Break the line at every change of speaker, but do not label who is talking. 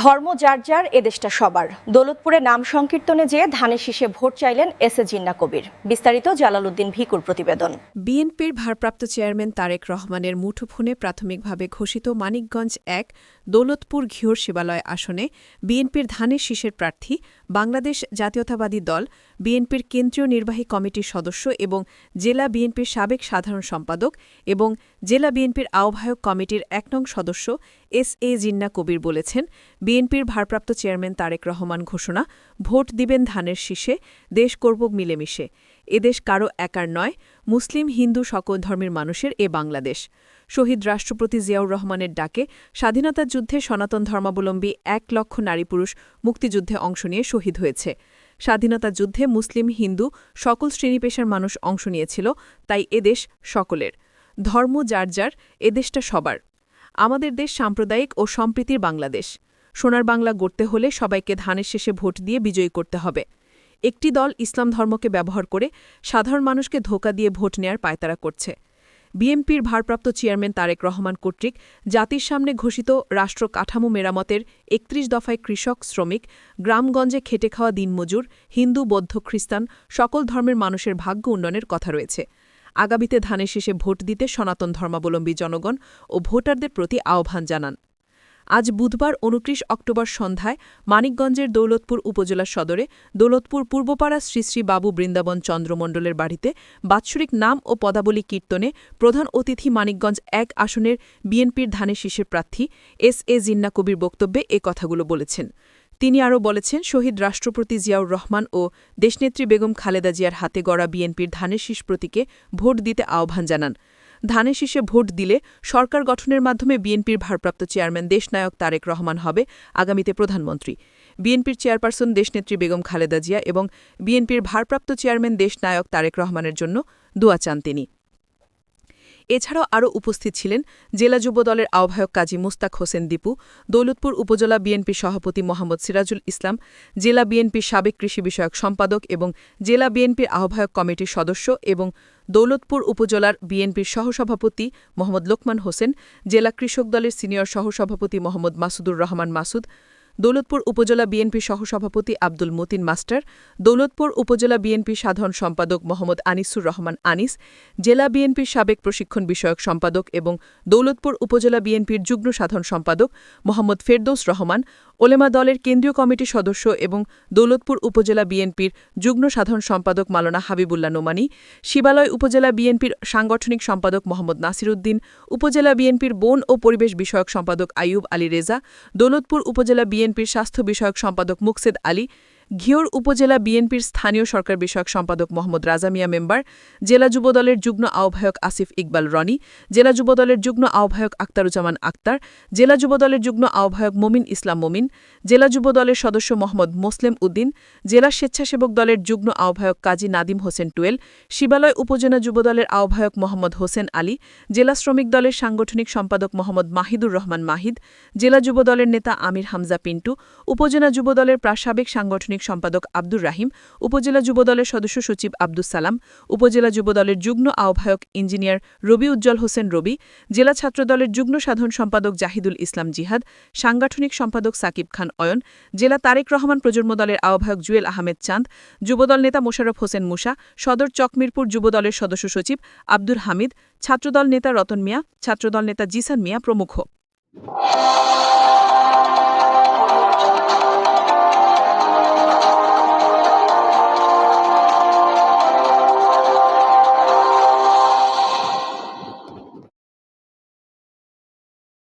ধর্ম যার যার এদেশটা সবার। দৌলতপুরে নাম সংকীর্তনে যেয়ে ধানের শীষে ভোট চাইলেন এস এ জিন্না কবির। বিস্তারিত জালালউদ্দিন ভিকুর প্রতিবেদন।
বিএনপির ভারপ্রাপ্ত চেয়ারম্যান তারেক রহমানের মুঠোফোনে প্রাথমিকভাবে ঘোষিত মানিকগঞ্জ এক দৌলতপুর ঘিওর শিবালয় আসনে বিএনপির ধানের শীষের প্রার্থী, বাংলাদেশ জাতীয়তাবাদী দল, বিএনপির কেন্দ্রীয় নির্বাহী কমিটির সদস্য এবং জেলা বিএনপির সাবেক সাধারণ সম্পাদক এবং জেলা বিএনপির আহ্বায়ক কমিটির এক নং সদস্য এস এ জিন্না কবির বলেছেন, বিএনপির ভারপ্রাপ্ত চেয়ারম্যান তারেক রহমান ঘোষণা, ভোট দিবেন ধানের শীষে, দেশ করব মিলেমিশে। এদেশ কারও একার নয়, মুসলিম, হিন্দু সকল ধর্মের মানুষের এ বাংলাদেশ। শহীদ রাষ্ট্রপতি জিয়াউর রহমানের ডাকে স্বাধীনতা যুদ্ধে সনাতন ধর্মাবলম্বী এক লক্ষ নারী পুরুষ মুক্তিযুদ্ধে অংশ নিয়ে শহীদ হয়েছে। স্বাধীনতা যুদ্ধে মুসলিম, হিন্দু সকল শ্রেণি পেশার মানুষ অংশ নিয়েছিল, তাই এদেশ সকলের। ধর্ম যার যার এদেশটা সবার। আমাদের দেশ সাম্প্রদায়িক ও সম্প্রীতির বাংলাদেশ। সোনার বাংলা গড়তে হলে সবাইকে ধানের শেষে ভোট দিয়ে বিজয়ী করতে হবে। একটি দল ইসলাম ধর্মকে ব্যবহার করে সাধারণ মানুষকে ধোকা দিয়ে ভোট নেয়ার পায়তারা করছে। বিএমপির ভারপ্রাপ্ত চেয়ারম্যান তারেক রহমান কর্তৃক জাতির সামনে ঘোষিত রাষ্ট্র কাঠামো মেরামতের একত্রিশ দফায় কৃষক, শ্রমিক, গ্রামগঞ্জে খেটে খাওয়া দিনমজুর, হিন্দু, বৌদ্ধ, খ্রিস্টান সকল ধর্মের মানুষের ভাগ্য উন্নয়নের কথা রয়েছে। আগামীতে ধানের শেষে ভোট দিতে সনাতন ধর্মাবলম্বী জনগণ ও ভোটারদের প্রতি আহ্বান জানান। আজ বুধবার উনত্রিশ অক্টোবর সন্ধ্যায় মানিকগঞ্জের দৌলতপুর উপজেলা সদরে দৌলতপুর পূর্বপাড়া শ্রী শ্রী বাবু বৃন্দাবন চন্দ্রমণ্ডলের বাড়িতে বাৎসরিক নাম ও পদাবলী কীর্তনে প্রধান অতিথি মানিকগঞ্জ এক আসনের বিএনপির ধানের শীষের প্রার্থী এস এ জিন্না কবির বক্তব্যে এ কথাগুলো বলেছেন। তিনি আরও বলেছেন, শহীদ রাষ্ট্রপতি জিয়াউর রহমান ও দেশনেত্রী বেগম খালেদা জিয়ার হাতে গড়া বিএনপির ধানের শীষ প্রতীকে ভোট দিতে আহ্বান জানান। ধানের শীষে ভোট দিলে সরকার গঠনের মাধ্যমে বিএনপির ভারপ্রাপ্ত চেয়ারম্যান দেশনায়ক তারেক রহমান হবে আগামীতে প্রধানমন্ত্রী। বিএনপির চেয়ারপারসন দেশনেত্রী বেগম খালেদা জিয়া এবং বিএনপির ভারপ্রাপ্ত চেয়ারম্যান দেশনায়ক তারেক রহমানের জন্য দোয়া চান তিনি। এছাড়াও আরও উপস্থিত ছিলেন জেলা যুব দলের আহ্বায়ক কাজী মুস্তাক হোসেন দীপু, দৌলতপুর উপজেলা বিএনপি সভাপতি মোহাম্মদ সিরাজুল ইসলাম, জেলা বিএনপির সাবেক কৃষি বিষয়ক সম্পাদক এবং জেলা বিএনপির আহ্বায়ক কমিটির সদস্য এবং দৌলতপুর উপজেলার বিএনপির সহসভাপতি মোহাম্মদ লোকমান হোসেন, জেলা কৃষক দলের সিনিয়র সহসভাপতি মোহাম্মদ মাসুদুর রহমান মাসুদ দৌলতপুর উপজেলা বিএনপি সহসভাপতি আব্দুল মতিন মাস্টার, দৌলতপুর উপজেলা বিএনপি সাধারণ সম্পাদক মোহাম্মদ আনিসুর রহমান আনিস, জেলা বিএনপির সাবেক প্রশিক্ষণ বিষয়ক সম্পাদক এবং দৌলতপুর উপজেলা বিএনপির যুগ্ম সাধারণ সম্পাদক মোহাম্মদ ফেরদৌস রহমান ওলেমা দলের কেন্দ্রীয় কমিটির সদস্য এবং দৌলতপুর উপজেলা বিএনপির যুগ্ম সাধারণ সম্পাদক মালানা হাবিবুল্লাহ নোমানি, শিবালয় উপজেলা বিএনপির সাংগঠনিক সম্পাদক মোহাম্মদ নাসির উদ্দিন উপজেলা বিএনপির বন ও পরিবেশ বিষয়ক সম্পাদক আইয়ুব আলী রেজা, দৌলতপুর উপজেলা বিএনপির স্বাস্থ্য বিষয়ক সম্পাদক মুকসেদ আলী ঘিওর উপজেলা বিএনপির স্থানীয় সরকার বিষয়ক সম্পাদক মোহাম্মদ রাজামিয়া মেম্বার, জেলা যুবদলের যুগ্ম আহ্বায়ক আসিফ ইকবাল রনি, জেলা যুবদলের যুগ্ম আহ্বায়ক আক্তারুজ্জামান আক্তার, জেলা যুবদলের যুগ্ম আহ্বায়ক মমিন ইসলাম মমিন, জেলা যুবদলের সদস্য মোহাম্মদ মোসলেম উদ্দিন, জেলা স্বেচ্ছাসেবক দলের যুগ্ম আহ্বায়ক কাজী নাদিম হোসেন টুয়েল, শিবালয় উপজেলা যুবদলের আহ্বায়ক মোহাম্মদ হোসেন আলী, জেলা শ্রমিক দলের সাংগঠনিক সম্পাদক মোহাম্মদ মাহিদুর রহমান মাহিদ, জেলা যুবদলের নেতা আমির হামজা পিন্টু, উপজেলা যুবদলের প্রাসাবিক সাংগঠনিক সম্পাদক আব্দুর রাহিম, উপজেলা যুবদলের সদস্য সচিব আব্দুস সালাম, উপজেলা যুবদলের যুগ্ম আহ্বায়ক ইঞ্জিনিয়ার রবি উজ্জ্বল হোসেন রবি, জেলা ছাত্রদলের যুগ্ম সাধারণ সম্পাদক জাহিদুল ইসলাম জিহাদ, সাংগঠনিক সম্পাদক সাকিব খান অয়ন, জেলা তারেক রহমান প্রজন্ম দলের আহ্বায়ক জুয়েল আহমেদ চাঁদ, যুবদল নেতা মোশারফ হোসেন মুসা, সদর চকমিরপুর যুবদলের সদস্য সচিব আব্দুর হামিদ, ছাত্রদল নেতা রতন মিয়া, ছাত্রদল নেতা জিসান মিয়া প্রমুখ।